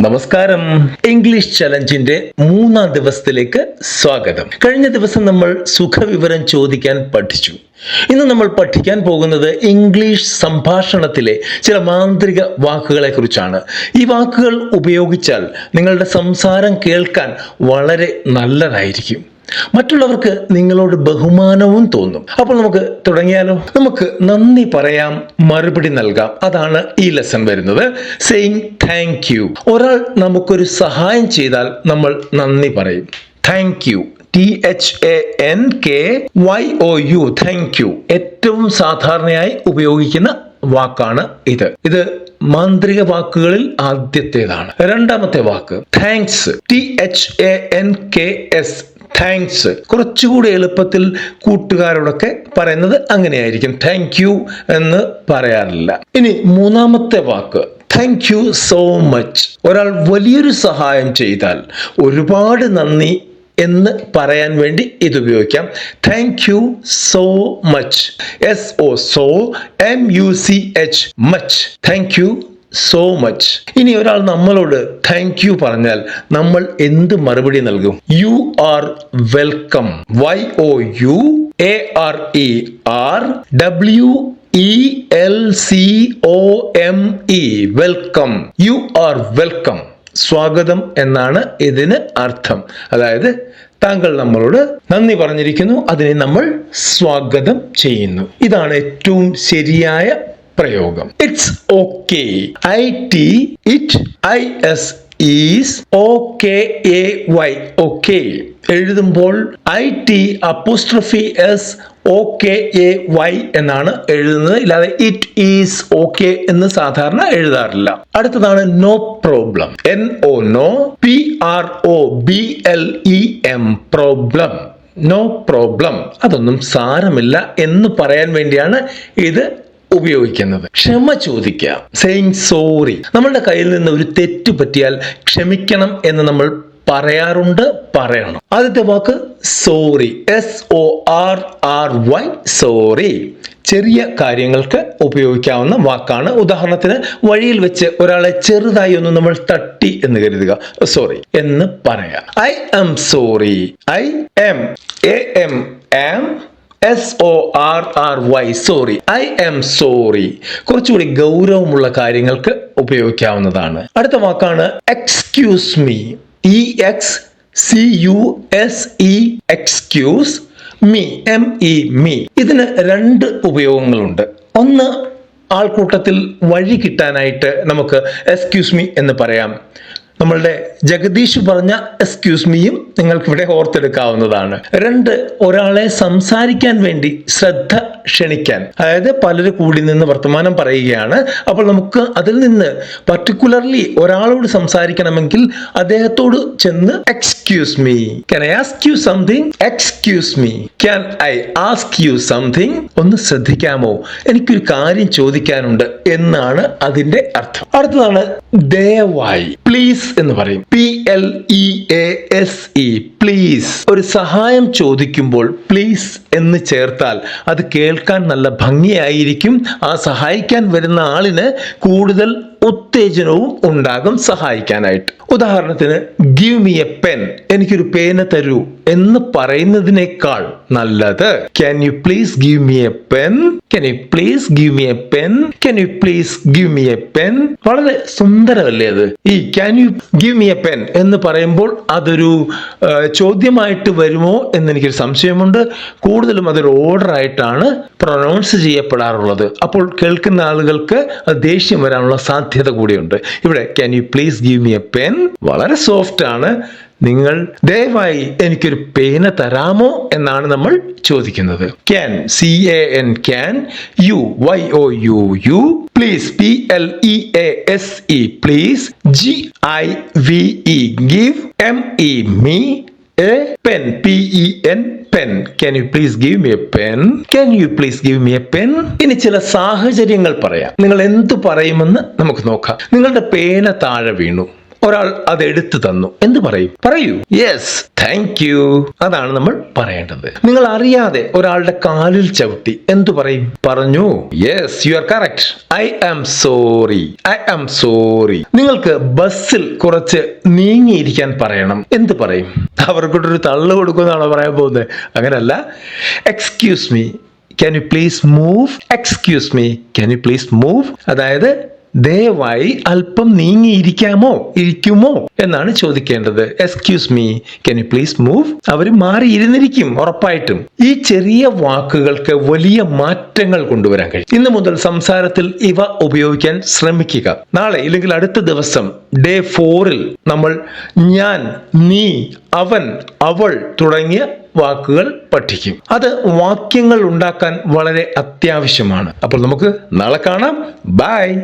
നമസ്കാരം. ഇംഗ്ലീഷ് ചലഞ്ചിന്റെ മൂന്നാം ദിവസത്തിലേക്ക് സ്വാഗതം. കഴിഞ്ഞ ദിവസം നമ്മൾ സുഖവിവരം ചോദിക്കാൻ പഠിച്ചു. ഇന്ന് നമ്മൾ പഠിക്കാൻ പോകുന്നത് ഇംഗ്ലീഷ് സംഭാഷണത്തിലെ ചില മാന്ത്രിക വാക്കുകളെ കുറിച്ചാണ് ഈ വാക്കുകൾ ഉപയോഗിച്ചാൽ നിങ്ങളുടെ സംസാരം കേൾക്കാൻ വളരെ നല്ലതായിരിക്കും. മറ്റുള്ളവർക്ക് നിങ്ങളോട് ബഹുമാനവും തോന്നും. അപ്പോൾ നമുക്ക് തുടങ്ങിയാലോ? നമുക്ക് നന്ദി പറയാം മറുപടി നൽകാം. അതാണ് ഈ ലെസൺ വരുന്നത്. സെയിങ് താങ്ക് യു ഒരാൾ നമുക്കൊരു സഹായം ചെയ്താൽ നമ്മൾ നന്ദി പറയും. Thank you T H A N K Y O U thank you ഏറ്റവും സാധാരണയായി ഉപയോഗിക്കുന്ന വാക്കാണ് ഇത്. ഇത് മാന്ത്രിക വാക്കുകളിൽ ആദ്യത്തേതാണ്. രണ്ടാമത്തെ വാക്ക്. Thanks T H A N K S thanks കുറച്ചുകൂടി എളുപ്പത്തിൽ കൂട്ടുകാരോടൊക്കെ പറയുന്നത് അങ്ങനെയായിരിക്കും. താങ്ക് യു എന്ന് പറയാറില്ല. ഇനി മൂന്നാമത്തെ വാക്ക്. താങ്ക് യു സോ മച്ച് ഒരാൾ വലിയൊരു സഹായം ചെയ്താൽ ഒരുപാട് നന്ദി എന്ന് പറയാൻ വേണ്ടി ഇത് ഉപയോഗിക്കാം. Thank you so much S O so M U C H much thank you so much ഇനി ഒരാൾ നമ്മളോട് താങ്ക് യു പറഞ്ഞാൽ നമ്മൾ എന്ത് മറുപടി നൽകും? You are welcome Y O U A R E R W E L C O M E welcome you are welcome സ്വാഗതം എന്നാണ് ഇതിന് അർത്ഥം. അതായത് താങ്കൾ നമ്മളോട് നന്ദി പറഞ്ഞിരിക്കുന്നു. അതിനെ നമ്മൾ സ്വാഗതം ചെയ്യുന്നു. ഇതാണ് ഏറ്റവും ശരിയായ പ്രയോഗം. It's okay I T it I S is O K A Y okay എഴുതുമ്പോൾ I T apostrophe S okay A Y എന്നാണ് എഴുതുന്നത്. ഇല്ലാതെ ഇറ്റ് ഈസ് ഓക്കെ എന്ന് സാധാരണ എഴുതാറില്ല. അടുത്തതാണ് no problem N O no P R O B L E M problem no problem അതൊന്നും സാരമില്ല എന്ന് പറയാൻ വേണ്ടിയാണ് ഇത് ഉപയോഗിക്കുന്നത്. ക്ഷമ ചോദിക്കുക സെയിങ് സോറി നമ്മളുടെ കയ്യിൽ നിന്ന് ഒരു തെറ്റ് പറ്റിയാൽ ക്ഷമിക്കണം എന്ന് നമ്മൾ പറയാറുണ്ട് പറയണം. ആദ്യത്തെ വാക്ക് sorry S O R R Y sorry ചെറിയ കാര്യങ്ങൾക്ക് ഉപയോഗിക്കാവുന്ന വാക്കാണ്. ഉദാഹരണത്തിന് വഴിയിൽ വെച്ച് ഒരാളെ ചെറുതായി ഒന്ന് നമ്മൾ തട്ടി എന്ന് കരുതുക. സോറി എന്ന് പറയാം. I am sorry I am A M am S O R R Y sorry I am sorry കുറച്ചുകൂടി ഗൗരവമുള്ള കാര്യങ്ങൾക്ക് ഉപയോഗിക്കാവുന്നതാണ്. അടുത്ത വാക്കാണ് excuse me E X C U S E excuse me M E me ഇതിന് രണ്ട് ഉപയോഗങ്ങളുണ്ട്. ഒന്ന് ആൾക്കൂട്ടത്തിൽ വഴി കിട്ടാനായിട്ട് നമുക്ക് എക്സ്ക്യൂസ് മീ എന്ന് പറയാം. നമ്മളുടെ ജഗദീഷ് പറഞ്ഞ എക്സ്ക്യൂസ് മീയും നിങ്ങൾക്ക് ഇവിടെ ഓർത്തെടുക്കാവുന്നതാണ്. രണ്ട് ഒരാളെ സംസാരിക്കാൻ വേണ്ടി ശ്രദ്ധ ക്ഷണിക്കാൻ. അതായത് പലര് കൂടി നിന്ന് വർത്തമാനം പറയുകയാണ്. അപ്പോൾ നമുക്ക് അതിൽ നിന്ന് പർട്ടിക്കുലർലി ഒരാളോട് സംസാരിക്കണമെങ്കിൽ അദ്ദേഹത്തോട് ചെന്ന് excuse me can I ask you something excuse me can I ask you something ഒന്ന് ശ്രദ്ധിക്കാമോ? എനിക്കൊരു കാര്യം ചോദിക്കാനുണ്ട് എന്നാണ് അതിന്റെ അർത്ഥം. അടുത്തതാണ് ദയവായി. പ്ലീസ് എന്ന് പറയും. P L E A S E please ഒരു സഹായം ചോദിക്കുമ്പോൾ പ്ലീസ് എന്ന് ചേർത്താൽ അത് കേൾക്കാൻ നല്ല ഭംഗിയായിരിക്കും. ആ സഹായിക്കാൻ വരുന്ന ആളിന് കൂടുതൽ ഉത്തേജനവും ഉണ്ടാകും സഹായിക്കാനായിട്ട്. ഉദാഹരണത്തിന് ഗിവ് മി എ പെൻ എനിക്കൊരു പേന തരൂ എന്ന് പറയുന്നതിനേക്കാൾ നല്ലത്. Can you please give me a pen can you please give me a pen can you please give me a pen വളരെ സുന്ദരമല്ലേ അത്? ഈ can you give me a pen എന്ന് പറയുമ്പോൾ അതൊരു ചോദ്യമായിട്ട് വരുമോ എന്ന് എനിക്കൊരു സംശയമുണ്ട്. കൂടുതലും അതൊരു ഓർഡർ ആയിട്ടാണ് പ്രൊനൗൺസ് ചെയ്യപ്പെടാറുള്ളത്. അപ്പോൾ കേൾക്കുന്ന ആളുകൾക്ക് ദേഷ്യം വരാനുള്ള സാധ്യത കൂടിയുണ്ട്. ഇവിടെ can you please give me a pen വളരെ സോഫ്റ്റ് ആണ്. നിങ്ങൾ ദയവായി എനിക്കൊരു പേന തരാമോ എന്നാണ് നമ്മൾ ചോദിക്കുന്നത്. Can C A N can you Y O U you please P L E A S E please G I V E give M E me a pen P E N pen can you please give me a pen can you please give me a pen ഇനി ചില സാഹചര്യങ്ങൾ പറയാം. നിങ്ങൾ എന്ത് പറയുമെന്ന് നമുക്ക് നോക്കാം. നിങ്ങളുടെ പേന താഴെ വീണു. ഒരാൾ അത് എടുത്തു തന്നു. എന്ത് പറയും? പറയൂ. യെസ് താങ്ക് യു അതാണ് നമ്മൾ പറയേണ്ടത്. നിങ്ങൾ അറിയാതെ ഒരാളുടെ കാലിൽ ചവിട്ടി എന്തു പറയും? പറഞ്ഞു yes you are correct I am sorry I am sorry നിങ്ങൾക്ക് ബസ്സിൽ കുറച്ച് നീങ്ങിയിരിക്കാൻ പറയണം. എന്ത് പറയും? അവർക്കൊട്ടൊരു തള്ളു കൊടുക്കുമെന്നാണോ പറയാൻ പോകുന്നത്? അങ്ങനല്ല. Excuse me can you please move excuse me can you please move അതായത് ദയവായി അല്പം നീങ്ങിയിരിക്കാമോ? ഇരിക്കുമോ? എന്നാണ് ചോദിക്കേണ്ടത്. Excuse me can you please move അവർ മാറി ഇരുന്നിരിക്കും ഉറപ്പായിട്ടും. ഈ ചെറിയ വാക്കുകൾക്ക് വലിയ മാറ്റങ്ങൾ കൊണ്ടുവരാൻ കഴിയും. ഇന്ന് മുതൽ സംസാരത്തിൽ ഇവ ഉപയോഗിക്കാൻ ശ്രമിക്കുക. നാളെ ഇല്ലെങ്കിൽ അടുത്ത ദിവസം ഡേ ഫോറിൽ നമ്മൾ ഞാൻ നീ അവൻ അവൾ തുടങ്ങിയ വാക്കുകൾ പഠിക്കും. അത് വാക്യങ്ങൾ ഉണ്ടാക്കാൻ വളരെ അത്യാവശ്യമാണ്. അപ്പോൾ നമുക്ക് നാളെ കാണാം. ബൈ